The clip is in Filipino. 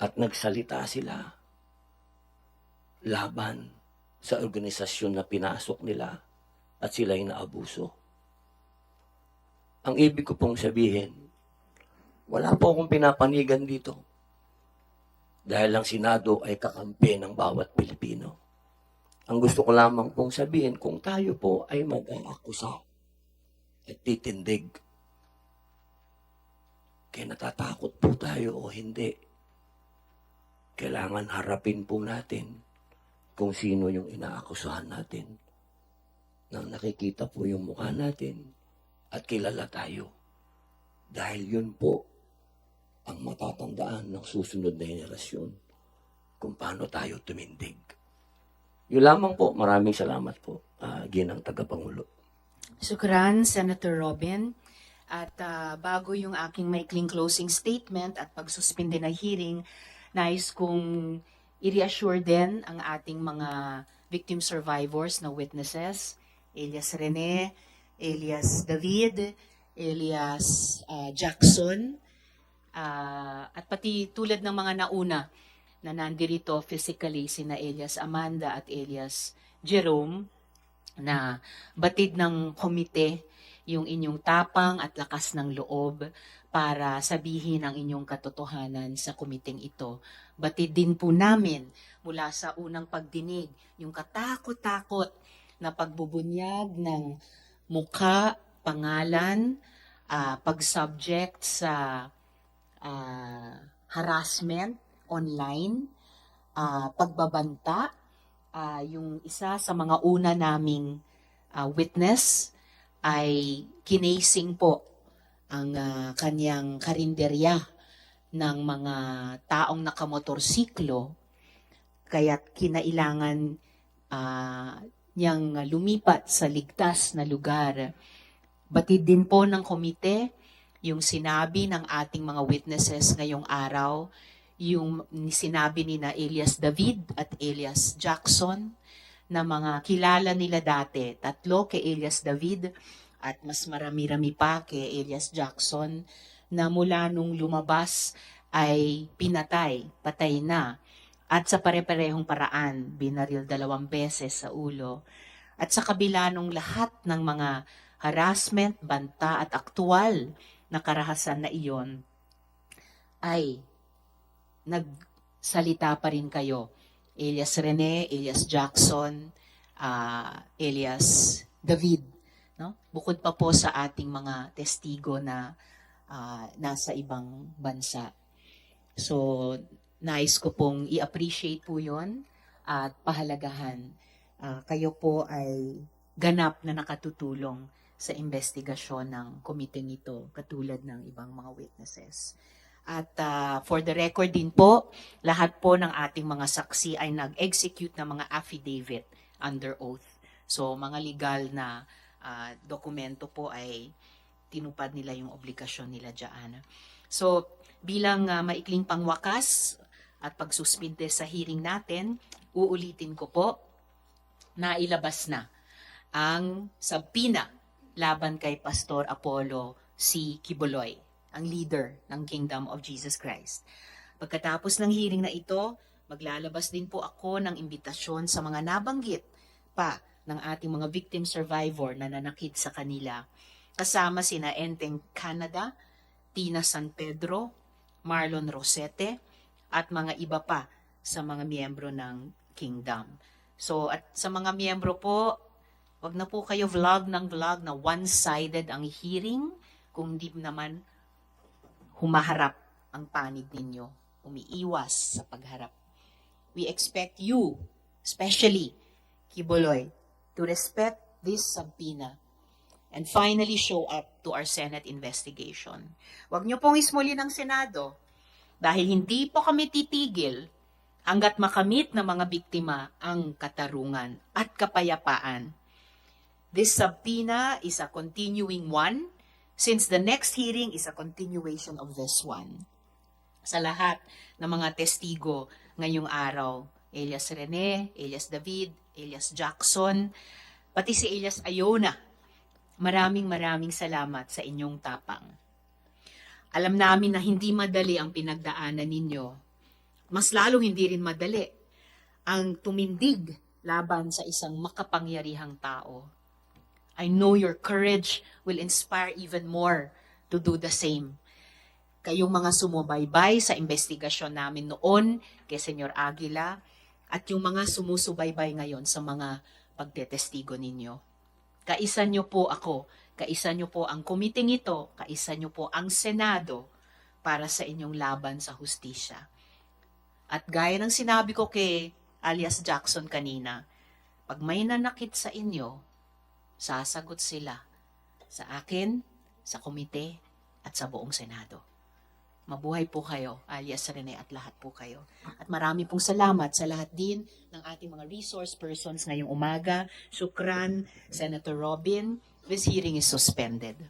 at nagsalita sila laban sa organisasyon na pinasok nila at sila'y naabuso. Ang ibig ko pong sabihin, wala po akong pinapanigan dito. Dahil ang Senado ay kakampi ng bawat Pilipino. Ang gusto ko lamang pong sabihin, kung tayo po ay mag-aakusa at titindig, kaya natatakot po tayo o hindi, kailangan harapin po natin kung sino yung inaakusahan natin. Nang nakikita po yung mukha natin at kilala tayo. Dahil yun po ang matatandaan ng susunod na henerasyon kung paano tayo tumindig. Yun lamang po. Maraming salamat po, uh, Ginang Tagapangulo. Sukran, Senator Robin. At ah, bago yung aking maikling closing statement at pagsuspinde na hearing, nais kong i-reassure din ang ating mga victim survivors na witnesses, Elias Rene, Elias David, Elias ah, Jackson, ah, at pati tulad ng mga nauna na nandirito physically, sina Elias Amanda at Elias Jerome, na batid ng komite yung inyong tapang at lakas ng loob para sabihin ang inyong katotohanan sa komiteng ito. Batid din po namin mula sa unang pagdinig yung katakot-takot na pagbubunyag ng mukha, pangalan, ah, pag-subject sa ah, harassment online, ah, pagbabanta, ah, yung isa sa mga una naming ah, witness ay kinasing po ang ah, kanyang karinderya ng mga taong nakamotorsiklo kaya't kinailangan ah, niyang lumipat sa ligtas na lugar. Batid din po ng komite yung sinabi ng ating mga witnesses ngayong araw, yung sinabi ni na Elias David at Elias Jackson, na mga kilala nila dati, tatlo kay Elias David at mas marami-rami pa kay Elias Jackson na mula nung lumabas ay pinatay, patay na. At sa pare-parehong paraan, binaril dalawang beses sa ulo. At sa kabila nung lahat ng mga harassment, banta at aktual na karahasan na iyon, ay nagsalita pa rin kayo Elias Rene, Elias Jackson, ah, Elias David. No? Bukod pa po sa ating mga testigo na ah, nasa ibang bansa. So, nais ko pong i-appreciate po yon at pahalagahan. Ah, kayo po ay ganap na nakatutulong sa investigasyon ng komiteng ito, katulad ng ibang mga witnesses. At ah, for the record din po, lahat po ng ating mga saksi ay nag-execute ng mga affidavit under oath. So, mga legal na ah, dokumento po ay tinupad nila yung obligasyon nila dyan. So, bilang ah, maikling pangwakas at pagsuspinde sa hearing natin, uulitin ko po na ilabas na ang sabpina laban kay Pastor Apollo C. Kiboloy ang leader ng Kingdom of Jesus Christ. Pagkatapos ng hearing na ito, maglalabas din po ako ng imbitasyon sa mga nabanggit pa ng ating mga victim survivor na nanakit sa kanila. Kasama sina Enteng Canada, Tina San Pedro, Marlon Rosete, at mga iba pa sa mga miyembro ng Kingdom. So, at sa mga miyembro po, wag na po kayo vlog ng vlog na one-sided ang hearing, kung di naman humaharap ang panig ninyo, umiiwas sa pagharap. We expect you, especially Kiboloy, to respect this subpoena and finally show up to our Senate investigation. Huwag niyo pong ismuli ng Senado dahil hindi po kami titigil hanggat makamit ng mga biktima ang katarungan at kapayapaan. This subpoena is a continuing one since the next hearing is a continuation of this one. Sa lahat ng mga testigo ngayong araw, Elias Rene, Elias David, Elias Jackson, pati si Elias Ayona, maraming maraming salamat sa inyong tapang. Alam namin na hindi madali ang pinagdaanan ninyo, mas lalong hindi rin madali ang tumindig laban sa isang makapangyarihang tao. I know your courage will inspire even more to do the same. Kayong mga sumubaybay sa investigasyon namin noon kay Senyor Aguila at yung mga sumusubaybay ngayon sa mga pagtetestigo ninyo. Kaisa nyo po ako, kaisa nyo po ang kumiting ito, kaisa nyo po ang Senado para sa inyong laban sa hustisya. At gaya ng sinabi ko kay alias Jackson kanina, pag may nanakit sa inyo, sasagot sila sa akin, sa komite, at sa buong Senado. Mabuhay po kayo, alias Rene at lahat po kayo. At marami pong salamat sa lahat din ng ating mga resource persons ngayong umaga. Shukran, Senator Robin. This hearing is suspended.